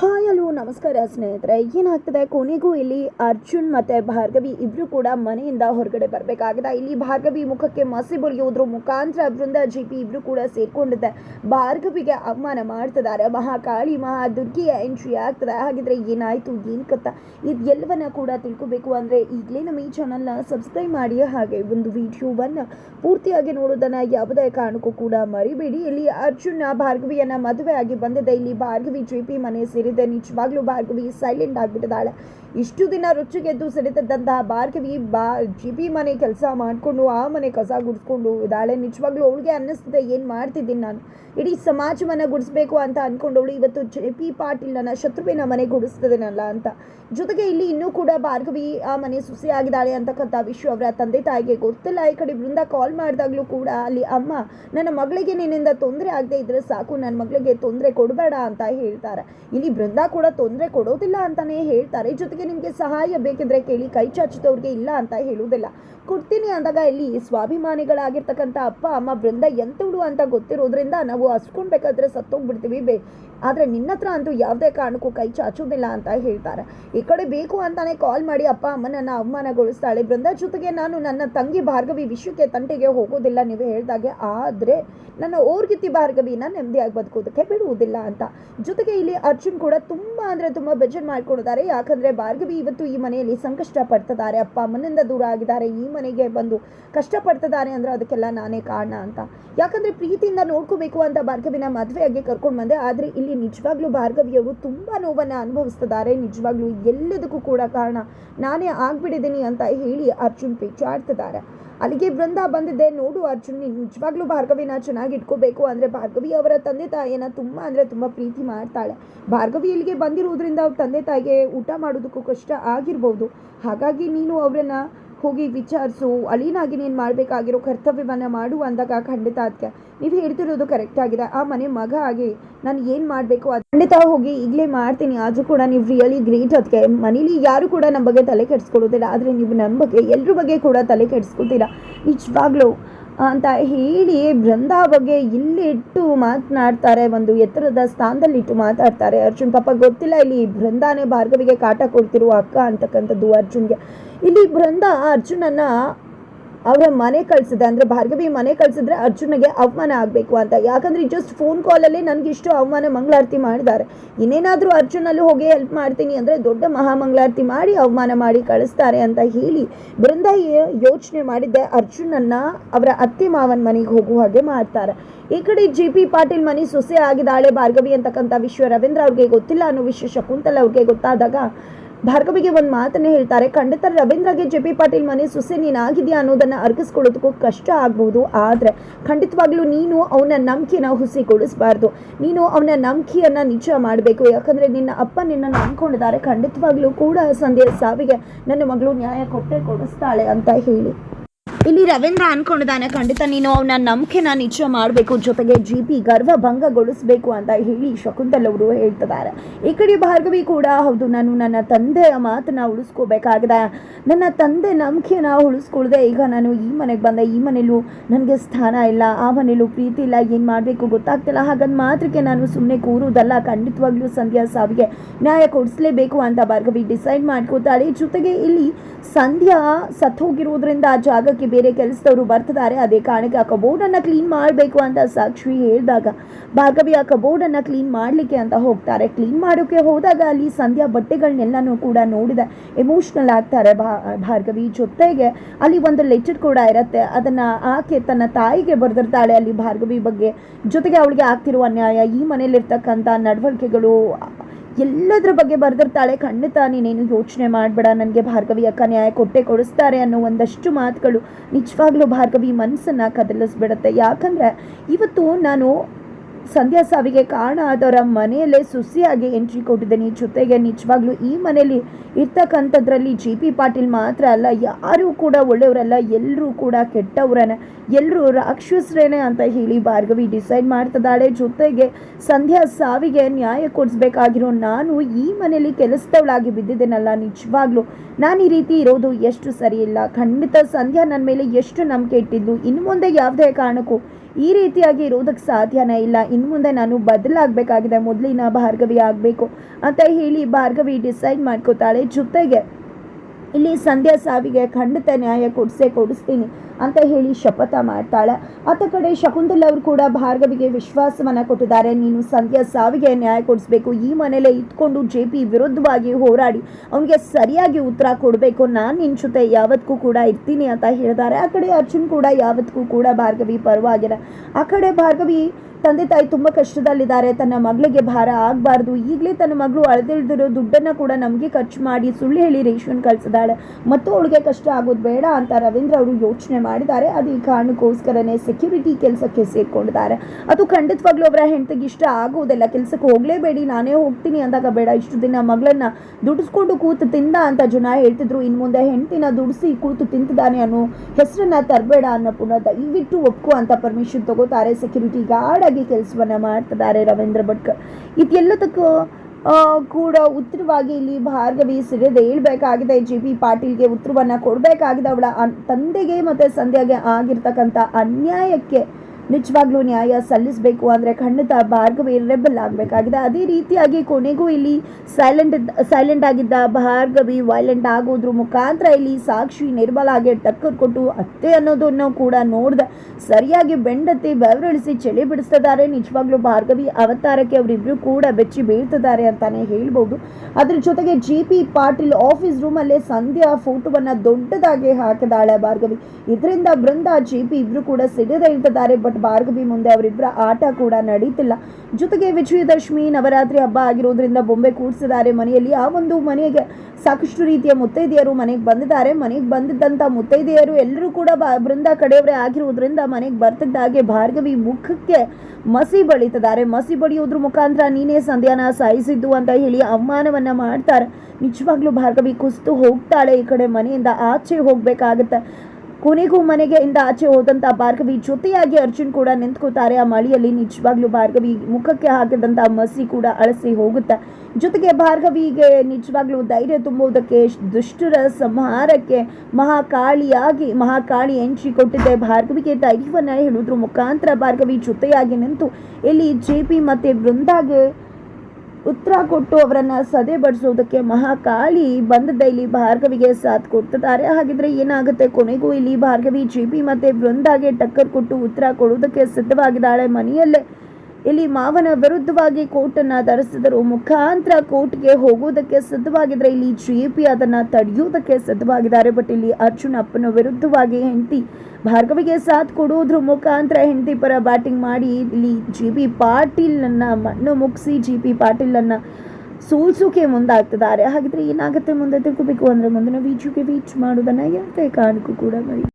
Hi hello ನಮಸ್ಕಾರ ಸ್ನೇಹಿತರೆ, ಏನಾಗ್ತದೆ? ಕೊನೆಗೂ ಇಲ್ಲಿ ಅರ್ಜುನ್ ಮತ್ತೆ ಭಾರ್ಗವಿ ಇಬ್ರು ಕೂಡ ಮನೆಯಿಂದ ಹೊರಗಡೆ ಬರಬೇಕಾಗಿದೆ. ಇಲ್ಲಿ ಭಾರ್ಗವಿ ಮುಖಕ್ಕೆ ಮಸಿ ಬಳಿಯೋದ್ರ, ಮುಖಾಂತರ ಬೃಂದ ಜಿ ಪಿ ಕೂಡ ಸೇರ್ಕೊಂಡಿದ್ದೆ. ಭಾರ್ಗವಿಗೆ ಅವಮಾನ ಮಾಡ್ತಿದ್ದಾರೆ. ಮಹಾಕಾಳಿ ಮಹಾ ಮಹಾದುರ್ಗಿಯ ಎಂಟ್ರಿ ಆಗ್ತದೆ. ಹಾಗಿದ್ರೆ ಏನಾಯ್ತು, ಏನ್ ಕತ್ತ ಇದು ಎಲ್ಲವನ್ನ ಕೂಡ ತಿಳ್ಕೊಬೇಕು ಅಂದ್ರೆ ಈಗಲೇ ನಮ್ಮ ಈ ಚಾನಲ್ನ ಸಬ್ಸ್ಕ್ರೈಬ್ ಮಾಡಿ. ಹಾಗೆ ಒಂದು ವಿಡಿಯೋವನ್ನ ಪೂರ್ತಿಯಾಗಿ ನೋಡೋದನ್ನ ಯಾವುದೇ ಕಾರಣಕ್ಕೂ ಕೂಡ ಮರಿಬೇಡಿ. ಇಲ್ಲಿ ಅರ್ಜುನ ಭಾರ್ಗವಿಯನ್ನ ಮದುವೆ ಆಗಿ ಬಂದಿದೆ. ಇಲ್ಲಿ ಭಾರ್ಗವಿ, ಜಿಪಿ ಮನೆ ಸೇರಿದೆ ನಿಜವಾಗ್ಲೂ ಭಾರ್ಗವಿ ಸೈಲೆಂಟ್ ಆಗಿಬಿಟ್ಟಿದ್ದಾಳೆ. ಇಷ್ಟು ದಿನ ರುಚಿಗೆದ್ದು ಸಿಡಿತದ್ದಂತಹ ಭಾರ್ಗವಿ ಬಾ ಜಿ ಮನೆ ಕೆಲಸ ಮಾಡಿಕೊಂಡು ಆ ಮನೆ ಕಸ ಗುಡಿಸ್ಕೊಂಡು ಇದ್ದಾಳೆ. ನಿಜವಾಗ್ಲೂ ಅವಳಿಗೆ ಅನ್ನಿಸ್ತಿದೆ, ಏನು ಮಾಡ್ತಿದ್ದೀನಿ ನಾನು? ಇಡೀ ಸಮಾಜವನ್ನು ಗುಡಿಸ್ಬೇಕು ಅಂತ ಅಂದ್ಕೊಂಡವಳು ಇವತ್ತು ಜೆ ಪಿ ಪಾಟೀಲ್ ನನ್ನ ಶತ್ರುವಿನ ಮನೆ ಗುಡಿಸ್ತಿದ್ದೀನಲ್ಲ ಅಂತ. ಜೊತೆಗೆ ಇಲ್ಲಿ ಇನ್ನೂ ಕೂಡ ಭಾರ್ಗವಿ ಆ ಮನೆ ಸುಸಿ ಆಗಿದ್ದಾಳೆ ಅಂತಕ್ಕಂಥ ವಿಶ್ವ ಅವರ ತಂದೆ ತಾಯಿಗೆ ಗೊತ್ತಿಲ್ಲ. ಈ ಕಡೆ ಬೃಂದ ಕಾಲ್ ಮಾಡಿದಾಗಲೂ ಕೂಡ ಅಲ್ಲಿ, ಅಮ್ಮ, ನನ್ನ ಮಗಳಿಗೆ ನಿನ್ನಿಂದ ತೊಂದರೆ ಆಗದೆ ಇದ್ರೆ ಸಾಕು. ನನ್ನ ಮಗಳಿಗೆ ತೊಂದರೆ ಕೊಡಬೇಡ ಅಂತ ಹೇಳ್ತಾರೆ. ಇಲ್ಲಿ ಬೃಂದ ಕೂಡ ತೊಂದರೆ ಕೊಡೋದಿಲ್ಲ ಅಂತಾನೆ ಹೇಳ್ತಾರೆ. ಜೊತೆಗೆ ನಿಮಗೆ ಸಹಾಯ ಬೇಕಿದ್ರೆ ಕೇಳಿ, ಕೈ ಚಾಚಿದವ್ರಿಗೆ ಇಲ್ಲ ಅಂತ ಹೇಳುವುದಿಲ್ಲ. ಕೊಡ್ತೀನಿ ಅಂದಾಗ ಇಲ್ಲಿ ಸ್ವಾಭಿಮಾನಿಗಳಾಗಿರ್ತಕ್ಕಂಥ ಅಪ್ಪ, ಅಮ್ಮ ಬೃಂದ ಎಂತವಳು ಅಂತ ಗೊತ್ತಿರೋದ್ರಿಂದ ನಾವು ಹಸ್ಕೊಳ್ಬೇಕಾದ್ರೆ ಸತ್ತೋಗ್ಬಿಡ್ತೀವಿ. ಬೇ, ಆದರೆ ನಿನ್ನ ಹತ್ರ ಅಂತೂ ಯಾವುದೇ ಕಾರಣಕ್ಕೂ ಕೈ ಚಾಚೋದಿಲ್ಲ ಅಂತ ಹೇಳ್ತಾರೆ. ಈ ಕಡೆ ಬೇಕು ಅಂತಾನೆ ಕಾಲ್ ಮಾಡಿ, ಅಪ್ಪ ಅಮ್ಮನನ್ನ ಅವಮಾನಗೊಳಿಸ್ತಾಳೆ. ಬೃಂದ ಜೊತೆಗೆ ನಾನು ನನ್ನ ತಂಗಿ ಭಾರ್ಗವಿ ವಿಶ್ವಕ್ಕೆ ತಂಟೆಗೆ ಹೋಗೋದಿಲ್ಲ ನೀವು ಹೇಳಿದಾಗೆ. ಆದರೆ ನನ್ನ ಓರ್ಗಿತಿ ಭಾರ್ಗವಿನ ನೆಮ್ಮದಿಯಾಗಿ ಬದುಕೋದಕ್ಕೆ ಬಿಡುವುದಿಲ್ಲ ಅಂತ. ಜೊತೆಗೆ ಇಲ್ಲಿ ಅರ್ಜುನ್ ಕೂಡ ತುಂಬ ಅಂದರೆ ತುಂಬ ಬೇಜಾರು ಮಾಡ್ಕೊಂಡಿದ್ದಾರೆ. ಯಾಕಂದರೆ ಭಾರ್ಗವಿ ಇವತ್ತು ಈ ಮನೆಯಲ್ಲಿ ಸಂಕಷ್ಟ ಪಡ್ತಿದ್ದಾರೆ ಅಪ್ಪ ಅಮ್ಮನಿಂದ ದೂರ ಆಗಿದ್ದಾರೆ. ಈ ಮನೆಗೆ ಬಂದು ಕಷ್ಟಪಡ್ತಿದ್ದಾರೆ ಅಂದರೆ ಅದಕ್ಕೆಲ್ಲ ನಾನೇ ಕಾರಣ ಅಂತ. ಯಾಕಂದರೆ ಪ್ರೀತಿಯಿಂದ ನೋಡ್ಕೋಬೇಕು ಅಂತ ಭಾರ್ಗವಿನ ಮದುವೆಯಾಗಿ ಕರ್ಕೊಂಡು ಬಂದೆ. ಆದರೆ ಇಲ್ಲಿ ನಿಜವಾಗ್ಲೂ ಭಾರ್ಗವಿಯವರು ತುಂಬ ನೋವನ್ನು ಅನುಭವಿಸ್ತಿದ್ದಾರೆ. ನಿಜವಾಗ್ಲೂ ಎಲ್ಲದಕ್ಕೂ ಕೂಡ ಕಾರಣ ನಾನೇ ಆಗ್ಬಿಡಿದ್ದೀನಿ ಅಂತ ಹೇಳಿ ಅರ್ಜುನ್ ಪೇಚಾಡ್ತಿದ್ದಾರೆ. ಅಲ್ಲಿಗೆ ಬೃಂದ ಬಂದಿದ್ದೆ ನೋಡು ಅರ್ಜುನ್, ನೀನು ನಿಜವಾಗ್ಲೂ ಭಾರ್ಗವಿನ ಚೆನ್ನಾಗಿ ಇಟ್ಕೋಬೇಕು. ಅಂದರೆ ಭಾರ್ಗವಿ ಅವರ ತಂದೆ ತಾಯಿಯನ್ನು ತುಂಬ ಅಂದರೆ ತುಂಬ ಪ್ರೀತಿ ಮಾಡ್ತಾಳೆ. ಭಾರ್ಗವಿ ಇಲ್ಲಿಗೆ ಬಂದಿರೋದ್ರಿಂದ ಅವ್ರ ತಂದೆ ತಾಯಿಗೆ ಊಟ ಮಾಡೋದಕ್ಕೂ ಕಷ್ಟ ಆಗಿರ್ಬೋದು. ಹಾಗಾಗಿ ನೀನು ಅವರನ್ನ ಹೋಗಿ ವಿಚಾರಿಸು. ಅಲೀನಾಗಿ ನೀನು ಮಾಡಬೇಕಾಗಿರೋ ಕರ್ತವ್ಯವನ್ನು ಮಾಡು ಅಂದಾಗ ಖಂಡಿತ ಅದಕ್ಕೆ ನೀವು ಹೇಳ್ತಿರೋದು ಕರೆಕ್ಟ್ ಆಗಿದೆ. ಆ ಮನೆ ಮಗ ಆಗಿ ನಾನು ಏನು ಮಾಡಬೇಕು ಅದು ಖಂಡಿತ ಹೋಗಿ ಈಗಲೇ ಮಾಡ್ತೀನಿ. ಆದರೂ ಕೂಡ ನೀವು ರಿಯಲಿ ಗ್ರೇಟ್ ಅದಕ್ಕೆ ಮನೇಲಿ ಯಾರು ಕೂಡ ನಮ್ಮ ಬಗ್ಗೆ ತಲೆ ಕೆಡಿಸ್ಕೊಳ್ಳೋದಿಲ್ಲ ಆದರೆ ನೀವು ನಮ್ಮ ಬಗ್ಗೆ ಎಲ್ಲರ ಬಗ್ಗೆ ಕೂಡ ತಲೆ ಕೆಡಿಸ್ಕೊತೀರ? ನಿಜವಾಗ್ಲೂ. ಅಂತ ಹೇಳಿ ಬೃಂದ ಬಗ್ಗೆ ಇಲ್ಲಿಟ್ಟು ಮಾತನಾಡ್ತಾರೆ. ಒಂದು ಎತ್ತರದ ಸ್ಥಾನದಲ್ಲಿಟ್ಟು ಮಾತಾಡ್ತಾರೆ ಅರ್ಜುನ್. ಪಾಪ ಗೊತ್ತಿಲ್ಲ ಇಲ್ಲಿ ಬೃಂದಾನೇ ಭಾರ್ಗವಿಗೆ ಕಾಟ ಕೊಡ್ತಿರುವ ಅಕ್ಕ ಅಂತಕ್ಕಂಥದ್ದು ಅರ್ಜುನ್ಗೆ. ಇಲ್ಲಿ ಬೃಂದ ಅರ್ಜುನನ್ನ ಅವರ ಮನೆ ಕಳಿಸಿದೆ. ಅಂದರೆ ಭಾರ್ಗವಿ ಮನೆ ಕಳಿಸಿದ್ರೆ ಅರ್ಜುನಿಗೆ ಅವಮಾನ ಆಗಬೇಕು ಅಂತ. ಯಾಕಂದರೆ ಜಸ್ಟ್ ಫೋನ್ ಕಾಲಲ್ಲೇ ನನಗೆ ಇಷ್ಟು ಅವಮಾನ ಮಂಗಳಾರತಿ ಮಾಡಿದ್ದಾರೆ. ಇನ್ನೇನಾದರೂ ಅರ್ಜುನಲ್ಲಿ ಹೋಗಿ ಹೆಲ್ಪ್ ಮಾಡ್ತೀನಿ ಅಂದರೆ ದೊಡ್ಡ ಮಹಾಮಂಗಳಾರತಿ ಮಾಡಿ ಅವಮಾನ ಮಾಡಿ ಕಳಿಸ್ತಾರೆ ಅಂತ ಹೇಳಿ ಬೃಂದ ಯೋಚನೆ ಮಾಡಿದ್ದೆ. ಅರ್ಜುನನ್ನ ಅವರ ಅತ್ತೆ ಮಾವನ ಮನೆಗೆ ಹೋಗುವ ಹಾಗೆ ಮಾಡ್ತಾರೆ. ಈ ಕಡೆ ಜಿ ಪಿ ಪಾಟೀಲ್ ಮನೆ ಸೊಸೆ ಆಗಿದ್ದಾಳೆ ಭಾರ್ಗವಿ ಅಂತಕ್ಕಂಥ ವಿಶ್ವ ರವೀಂದ್ರ ಅವ್ರಿಗೆ ಗೊತ್ತಿಲ್ಲ ಅನ್ನೋ ವಿಶ್ವ ಶಕುಂತಲ ಅವ್ರಿಗೆ ಗೊತ್ತಾದಾಗ ಭಾರ್ಗವಿಗೆ ಒಂದು ಮಾತನ್ನ ಹೇಳ್ತಾರೆ ಖಂಡಿತ ರವೀಂದ್ರಗೆ ಜೆ ಪಿ ಪಾಟೀಲ್ ಮನೆ ಸೊಸೆ ನೀನಾಗಿದೆಯಾ ಅನ್ನೋದನ್ನ ಅರ್ಗಿಸ್ಕೊಳ್ಳೋದಕ್ಕೂ ಕಷ್ಟ ಆಗ್ಬೋದು ಆದರೆ ಖಂಡಿತವಾಗ್ಲೂ ನೀನು ಅವನ ನಂಬಿಕೆನ ಹುಸಿಗೊಳಿಸಬಾರ್ದು. ನೀನು ಅವನ ನಂಬಿಕೆಯನ್ನ ನಿಜ ಮಾಡಬೇಕು. ಯಾಕಂದ್ರೆ ನಿನ್ನ ಅಪ್ಪ ನಿನ್ನ ನಂಬ್ಕೊಂಡಿದ್ದಾರೆ. ಖಂಡಿತವಾಗ್ಲೂ ಕೂಡ ಸಂಧ್ಯಾ ಸಾವಿಗೆ ನನ್ನ ಮಗಳು ನ್ಯಾಯ ಕೊಟ್ಟೆ ಕೊಡಿಸ್ತಾಳೆ ಅಂತ ಹೇಳಿ. ಇಲ್ಲಿ ರವೀಂದ್ರ ಅನ್ಕೊಂಡಿದ್ದಾನೆ ಖಂಡಿತ ನೀನು ಅವನ ನಂಬಿಕೆನ ನಿಜ ಮಾಡಬೇಕು, ಜೊತೆಗೆ ಜಿ ಪಿ ಗರ್ವ ಭಂಗಗೊಳಿಸಬೇಕು ಅಂತ ಹೇಳಿ ಶಕುಂತಲ್ ಅವರು ಹೇಳ್ತಿದ್ದಾರೆ. ಈ ಕಡೆ ಭಾರ್ಗವಿ ಕೂಡ, ಹೌದು, ನಾನು ನನ್ನ ತಂದೆಯ ಮಾತನ್ನ ಉಳಿಸ್ಕೋಬೇಕಾಗಿದೆ. ನನ್ನ ತಂದೆ ನಂಬಿಕೆನ ಉಳಿಸ್ಕೊಳ್ದೆ, ಈಗ ನಾನು ಈ ಮನೆಗೆ ಬಂದೆ, ಈ ಮನೇಲೂ ನನಗೆ ಸ್ಥಾನ ಇಲ್ಲ, ಆ ಮನೇಲೂ ಪ್ರೀತಿ ಇಲ್ಲ, ಏನು ಮಾಡಬೇಕು ಗೊತ್ತಾಗ್ತಿಲ್ಲ. ಹಾಗಂದ್ ಮಾತ್ರಕ್ಕೆ ನಾನು ಸುಮ್ಮನೆ ಕೂರುವುದಲ್ಲ, ಖಂಡಿತವಾಗ್ಲೂ ಸಂಧ್ಯಾ ಸಾವಿಗೆ ನ್ಯಾಯ ಕೊಡಿಸ್ಲೇಬೇಕು ಅಂತ ಭಾರ್ಗವಿ ಡಿಸೈಡ್ ಮಾಡ್ಕೋತಾಳೆ. ಜೊತೆಗೆ ಇಲ್ಲಿ ಸಂಧ್ಯಾ ಸತ್ತು ಹೋಗಿರೋದ್ರಿಂದ ಆ ಜಾಗಕ್ಕೆ ಬೇರೆ ಕೆಲಸದವರು ಬರ್ತಿದ್ದಾರೆ, ಅದೇ ಕಾರಣಕ್ಕೆ ಆ ಕಬೋರ್ಡನ್ನು ಕ್ಲೀನ್ ಮಾಡಬೇಕು ಅಂತ ಸಾಕ್ಷಿ ಹೇಳಿದಾಗ ಭಾಗವಿ ಆ ಕಬೋರ್ಡನ್ನು ಕ್ಲೀನ್ ಮಾಡಲಿಕ್ಕೆ ಅಂತ ಹೋಗ್ತಾರೆ. ಕ್ಲೀನ್ ಮಾಡೋಕ್ಕೆ ಹೋದಾಗ ಅಲ್ಲಿ ಸಂಧ್ಯಾ ಬಟ್ಟೆಗಳನ್ನೆಲ್ಲನೂ ಕೂಡ ನೋಡಿದ ಎಮೋಷ್ನಲ್ ಆಗ್ತಾರೆ ಭಾರ್ಗವಿ. ಜೊತೆಗೆ ಅಲ್ಲಿ ಒಂದು ಲೆಟರ್ ಕೂಡ ಇರುತ್ತೆ, ಅದನ್ನು ಆಕೆ ತನ್ನ ತಾಯಿಗೆ ಬರೆದಿರ್ತಾಳೆ ಅಲ್ಲಿ ಭಾರ್ಗವಿ ಬಗ್ಗೆ. ಜೊತೆಗೆ ಅವಳಿಗೆ ಆಗ್ತಿರುವ ಅನ್ಯಾಯ ಈ ಮನೇಲಿರ್ತಕ್ಕಂಥ ನಡವಳಿಕೆಗಳು ಎಲ್ಲದರ ಬಗ್ಗೆ ಬರೆದಿರ್ತಾಳೆ. ಖಂಡಿತ ನೀನೇನು ಯೋಚನೆ ಮಾಡಬೇಡ. ನನಗೆ ಭಾರ್ಗವಿ ಅಕ್ಕ ನ್ಯಾಯ ಕೊಟ್ಟೆ ಕೊಡಿಸ್ತಾರೆ ಅನ್ನೋ ಒಂದಷ್ಟು ಮಾತುಗಳು ನಿಜವಾಗ್ಲೂ ಭಾರ್ಗವಿ ಮನಸ್ಸನ್ನು ಕದಲಿಸ್ಬಿಡುತ್ತೆ. ಯಾಕಂದರೆ ಇವತ್ತು ನಾನು ಸಂಧ್ಯಾ ಸಾವಿಗೆ ಕಾರಣ ಆದವರ ಮನೆಯಲ್ಲೇ ಸುಸಿಯಾಗಿ ಎಂಟ್ರಿ ಕೊಟ್ಟಿದ್ದೀನಿ. ಜೊತೆಗೆ ನಿಜವಾಗ್ಲೂ ಈ ಮನೆಯಲ್ಲಿ ಇರ್ತಕ್ಕಂಥದ್ರಲ್ಲಿ ಜಿ ಪಿ ಪಾಟೀಲ್ ಮಾತ್ರ ಅಲ್ಲ, ಯಾರೂ ಕೂಡ ಒಳ್ಳೆಯವರಲ್ಲ, ಎಲ್ಲರೂ ಕೂಡ ಕೆಟ್ಟವರನ್ನ, ಎಲ್ಲರೂ ರಾಕ್ಷಸರೇನೆ ಅಂತ ಹೇಳಿ ಭಾರ್ಗವಿ ಡಿಸೈಡ್ ಮಾಡ್ತಿದ್ದಾಳೆ. ಜೊತೆಗೆ ಸಂಧ್ಯಾ ಸಾವಿಗೆ ನ್ಯಾಯ ಕೊಡಿಸ್ಬೇಕಾಗಿರೋ ನಾನು ಈ ಮನೆಯಲ್ಲಿ ಕೆಲಸದವಳಾಗಿ ಬಿದ್ದಿದ್ದೇನಲ್ಲ, ನಿಜವಾಗ್ಲೂ ನಾನು ಈ ರೀತಿ ಇರೋದು ಎಷ್ಟು ಸರಿ ಇಲ್ಲ. ಖಂಡಿತ ಸಂಧ್ಯಾ ನನ್ನ ಮೇಲೆ ಎಷ್ಟು ನಂಬಿಕೆ ಇಟ್ಟಿದ್ದು ಇನ್ನು ಮುಂದೆ ಯಾವುದೇ ಕಾರಣಕ್ಕೂ ಈ ರೀತಿಯಾಗಿ ಇರೋದಕ್ಕೆ ಸಾಧ್ಯನೇ ಇಲ್ಲ. ಇನ್ನು ಮುಂದೆ ನಾನು ಬದಲಾಗಬೇಕಾಗಿದೆ. ಮೊದಲಿನ ಭಾರ್ಗವಿ ಆಗಬೇಕು ಅಂತ ಹೇಳಿ ಭಾರ್ಗವಿ ಡಿಸೈಡ್ ಮಾಡ್ಕೋತಾಳೆ. ಜೊತೆಗೆ ಇಲ್ಲಿ ಸಂಧ್ಯಾ ಸಾವಿಗೆ ಖಂಡಿತ ನ್ಯಾಯ ಕೊಡಿಸೇ ಕೊಡಿಸ್ತೀನಿ ಅಂತ ಹೇಳಿ ಶಪಥ ಮಾಡ್ತಾಳೆ. ಆತ ಕಡೆ ಶಕುಂತಲ ಅವರು ಕೂಡ ಭಾರ್ಗವಿಗೆ ವಿಶ್ವಾಸವನ್ನ ಕೊಟ್ಟಿದ್ದಾರೆ. ನೀನು ಸಂಧ್ಯಾ ಸಾವಿಗೆ ನ್ಯಾಯ ಕೊಡಿಸ್ಬೇಕು. ಈ ಮನೇಲೆ ಇಟ್ಕೊಂಡು ಜೆ ಪಿ ವಿರುದ್ಧವಾಗಿ ಹೋರಾಡಿ ಅವನಿಗೆ ಸರಿಯಾಗಿ ಉತ್ತರ ಕೊಡಬೇಕು. ನಾನು ನಿನ್ನ ಜೊತೆ ಯಾವತ್ತಿಗೂ ಕೂಡ ಇರ್ತೀನಿ ಅಂತ ಹೇಳಿದ್ದಾರೆ ಆ ಕಡೆ ಅರ್ಜುನ್ ಕೂಡ ಯಾವತ್ತಿಗೂ ಕೂಡ ಭಾರ್ಗವಿ ಪರವಾಗಿಲ್ಲ. ಆ ಕಡೆ ಭಾರ್ಗವಿ ತಂದೆ ತಾಯಿ ತುಂಬ ಕಷ್ಟದಲ್ಲಿದ್ದಾರೆ. ತನ್ನ ಮಗಳಿಗೆ ಭಾರ ಆಗಬಾರ್ದು. ಈಗಲೇ ತನ್ನ ಮಗಳು ಅಳದಿಳಿದಿರೋ ದುಡ್ಡನ್ನು ಕೂಡ ನಮಗೆ ಖರ್ಚು ಮಾಡಿ ಸುಳ್ಳು ಹೇಳಿ ರೇಷನ್ ಕಳಿಸಿದಾಳೆ. ಮತ್ತು ಅವಳಿಗೆ ಕಷ್ಟ ಆಗೋದು ಬೇಡ ಅಂತ ರವೀಂದ್ರ ಅವರು ಯೋಚನೆ ಮಾಡಿದ್ದಾರೆ. ಅದು ಈ ಕಾರಣಕ್ಕೋಸ್ಕರನೇ ಸೆಕ್ಯೂರಿಟಿ ಕೆಲಸಕ್ಕೆ ಸೇರಿಕೊಂಡಿದ್ದಾರೆ. ಅದು ಖಂಡಿತವಾಗ್ಲೂ ಅವರ ಹೆಂಡತಿಗೆ ಇಷ್ಟ ಆಗೋದಿಲ್ಲ ಕೆಲಸಕ್ಕೆ ಹೋಗಲೇಬೇಡಿ, ನಾನೇ ಹೋಗ್ತೀನಿ ಅಂದಾಗ ಬೇಡ. ಇಷ್ಟು ದಿನ ಮಗಳನ್ನ ದುಡಿಸ್ಕೊಂಡು ಕೂತು ತಿಂದ ಅಂತ ಜನ ಹೇಳ್ತಿದ್ರು. ಇನ್ನು ಮುಂದೆ ಹೆಂಡತಿನ ದುಡಿಸಿ ಕೂತು ತಿಂತಿದ್ದಾನೆ ಅನ್ನೋ ಹೆಸರನ್ನ ತರಬೇಡ ಅನ್ನೋ ಪುನಃ ದಯವಿಟ್ಟು ಒಪ್ಪು ಅಂತ ಪರ್ಮಿಷನ್ ತಗೋತಾರೆ ಸೆಕ್ಯೂರಿಟಿ ಗಾರ್ಡ್ ಆಗಿ ಕೆಲಸವನ್ನು ಮಾಡ್ತಿದ್ದಾರೆ ರವೀಂದ್ರ ಭಟ್ಕರ್ ಇದೆಲ್ಲದಕ್ಕೂ ಕೂಡ ಉತ್ತರವಾಗಿ ಇಲ್ಲಿ ಭಾರ್ಗವಿ ಸಿರಿದೆ ಹೇಳ್ಬೇಕಾಗಿದೆ ಜಿ ಪಿ ಪಾಟೀಲ್ಗೆ ಉತ್ತರವನ್ನು ಕೊಡಬೇಕಾಗಿದೆ, ಅವಳ ತಂದೆಗೆ ಮತ್ತೆ ಸಂಧ್ಯಾಗೆ ಆಗಿರ್ತಕ್ಕಂಥ ಅನ್ಯಾಯಕ್ಕೆ ನಿಜವಾಗ್ಲೂ ನ್ಯಾಯ ಸಲ್ಲಿಸಬೇಕು ಅಂದರೆ ಖಂಡಿತ ಭಾರ್ಗವಿ ರೆಬಲ್ ಆಗಬೇಕಾಗಿದೆ. ಅದೇ ರೀತಿಯಾಗಿ ಕೊನೆಗೂ ಇಲ್ಲಿ ಸೈಲೆಂಟ್ ಸೈಲೆಂಟ್ ಆಗಿದ್ದ ಭಾರ್ಗವಿ ವೈಲೆಂಟ್ ಆಗೋದ್ರ ಮುಖಾಂತರ ಇಲ್ಲಿ ಸಾಕ್ಷಿ ನಿರ್ಮಲಾಗೆ ಟಕ್ಕರ್ ಕೊಟ್ಟು ಅತ್ತೆ ಅನ್ನೋದನ್ನು ಕೂಡ ನೋಡ್ದೆ ಸರಿಯಾಗಿ ಬೆಂಡತ್ತಿ ಬೆವರಿಳಿಸಿ ಚಳಿ ಬಿಡಿಸ್ತಿದ್ದಾರೆ. ನಿಜವಾಗ್ಲೂ ಭಾರ್ಗವಿ, ಅವತಾರಕ್ಕೆ ಅವರಿಬ್ರು ಕೂಡ ಬೆಚ್ಚಿ ಬೀಳ್ತಿದ್ದಾರೆ ಅಂತಾನೆ ಹೇಳ್ಬೋದು. ಅದ್ರ ಜೊತೆಗೆ ಜಿ ಪಿ ಪಾಟೀಲ್ ಆಫೀಸ್ ರೂಮಲ್ಲೇ ಸಂಧ್ಯಾ ಫೋಟೋವನ್ನ ದೊಡ್ಡದಾಗಿ ಹಾಕಿದಾಳೆ ಭಾರ್ಗವಿ. ಇದರಿಂದ ಬೃಂದ, ಜಿ ಪಿ ಇಬ್ರು ಕೂಡ ಸಿಡಿದ ಇಳ್ತಿದ್ದಾರೆ. ಬಟ್ ಭಾರ್ಗವಿ ಮುಂದೆ ಅವರಿಬ್ಬರ ಆಟ ಕೂಡ ನಡೀತಿಲ್ಲ. ಜೊತೆಗೆ ವಿಜಯದಶಮಿ, ನವರಾತ್ರಿ ಹಬ್ಬ ಆಗಿರೋದ್ರಿಂದ ಬೊಂಬೆ ಕೂಡಿಸಿದ್ದಾರೆ ಮನೆಯಲ್ಲಿ. ಆ ಒಂದು ಮನೆಗೆ ಸಾಕಷ್ಟು ರೀತಿಯ ಮುತ್ತೈದೆಯರು ಮನೆಗೆ ಬಂದಿದ್ದಾರೆ. ಮನೆಗೆ ಬಂದಿದ್ದಂಥ ಮುತ್ತೈದೆಯರು ಎಲ್ಲರೂ ಕೂಡ ಬೃಂದ ಕಡೆಯವರೇ ಆಗಿರೋದ್ರಿಂದ ಮನೆಗೆ ಬರ್ತಿದ್ದಾಗೆ ಭಾರ್ಗವಿ ಮುಖಕ್ಕೆ ಮಸಿ ಬಳಿತಿದ್ದಾರೆ ಮಸಿ ಬಳಿಯೋದ್ರ ಮುಖಾಂತರ ನೀನೇ ಸಂಧ್ಯಾನ ಸಾಯಿಸಿದ್ದು ಅಂತ ಹೇಳಿ ಅವಮಾನವನ್ನ ಮಾಡ್ತಾರೆ. ನಿಜವಾಗ್ಲೂ ಭಾರ್ಗವಿ ಕುಸ್ತು ಹೋಗ್ತಾಳೆ ಈ ಕಡೆ ಮನೆಯಿಂದ. ಆಚೆ ಹೋಗ್ಬೇಕಾಗತ್ತೆ. ಕೊನೆಗೂ ಮನೆಗೆ ಇಂದ ಆಚೆ ಹೋದಂತ ಭಾರ್ಗವಿ. ಜೊತೆಯಾಗಿ ಅರ್ಜುನ್ ಕೂಡ ನಿಂತ್ಕೋತಾರೆ ಆ ಮಳೆಯಲ್ಲಿ ನಿಜವಾಗ್ಲೂ ಭಾರ್ಗವಿ ಮುಖಕ್ಕೆ ಹಾಕಿದಂತ ಮಸಿ ಕೂಡ ಅಳಸಿ ಹೋಗುತ್ತೆ. ಜೊತೆಗೆ ಭಾರ್ಗವಿಗೆ ನಿಜವಾಗ್ಲೂ ಧೈರ್ಯ ತುಂಬುವುದಕ್ಕೆ ದುಷ್ಟರ ಸಂಹಾರಕ್ಕೆ ಮಹಾಕಾಳಿಯಾಗಿ, ಮಹಾಕಾಳಿ ಎಂಟ್ರಿ ಕೊಟ್ಟಿದ್ದೆ ಭಾರ್ಗವಿಗೆ. ಧೈರ್ಯವನ್ನ ಹೇಳುವುದ್ರ ಮುಖಾಂತರ ಭಾರ್ಗವಿ ಜೊತೆಯಾಗಿ ನಿಂತು ಇಲ್ಲಿ ಜೆ ಪಿ ಮತ್ತೆ ಬೃಂದಾಗೆ ಉತ್ತರ ಕೊಟ್ಟು ಅವರನ್ನ ಸದೆ ಬಡಿಸೋದಕ್ಕೆ ಮಹಾಕಾಳಿ ಬಂದದ್ದ ಇಲ್ಲಿ ಭಾರ್ಗವಿಗೆ ಸಾಥ್ ಕೊಡ್ತಿದ್ದಾರೆ. ಹಾಗಿದ್ರೆ ಏನಾಗುತ್ತೆ? ಕೊನೆಗೂ ಇಲ್ಲಿ ಭಾರ್ಗವಿ, ಜಿ ಪಿ ಮತ್ತೆ ಬೃಂದಾಗೆ ಟಕ್ಕರ್ ಕೊಟ್ಟು ಉತ್ತರ ಕೊಡೋದಕ್ಕೆ ಸಿದ್ಧವಾಗಿದ್ದಾಳೆ ಮನೆಯಲ್ಲೇ. ಇಲ್ಲಿ ಮಾವನ ವಿರುದ್ಧವಾಗಿ ಕೋರ್ಟನ್ನು ಧರಿಸಿದರು. ಮುಖಾಂತರ ಕೋರ್ಟ್ಗೆ ಹೋಗುವುದಕ್ಕೆ ಸಿದ್ಧವಾಗಿದ್ರೆ ಇಲ್ಲಿ ಜಿ ಪಿ ಅದನ್ನ ತಡೆಯುವುದಕ್ಕೆ ಸಿದ್ಧವಾಗಿದ್ದಾರೆ. ಬಟ್ ಇಲ್ಲಿ ಅರ್ಜುನ್ ಅಪ್ಪನ ವಿರುದ್ಧವಾಗಿ ಹೆಂಡತಿ ಭಾರ್ಗವಿಗೆ ಸಾಥ್ ಕೊಡೋದ್ರ ಮುಖಾಂತರ ಹೆಂಡತಿ ಪರ ಬ್ಯಾಟಿಂಗ್ ಮಾಡಿ ಇಲ್ಲಿ ಜಿ ಪಿ ಪಾಟೀಲನ್ನು ಮಣ್ಣು ಮುಗಿಸಿ ಜಿ ಪಿ ಪಾಟೀಲನ್ನ ಸೋಲ್ಸೋಕೆ ಮುಂದಾಗ್ತಿದ್ದಾರೆ. ಹಾಗಿದ್ರೆ ಏನಾಗುತ್ತೆ ಮುಂದೆ ತಿಳ್ಕೋಬೇಕು ಅಂದ್ರೆ ಮುಂದಿನ ವೀಡಿಯೋಗೆ ವೀಚ್ ಮಾಡೋದನ್ನು ಯಾವುದೇ ಕಾರಣಕ್ಕೂ ಕೂಡ ಮರಿ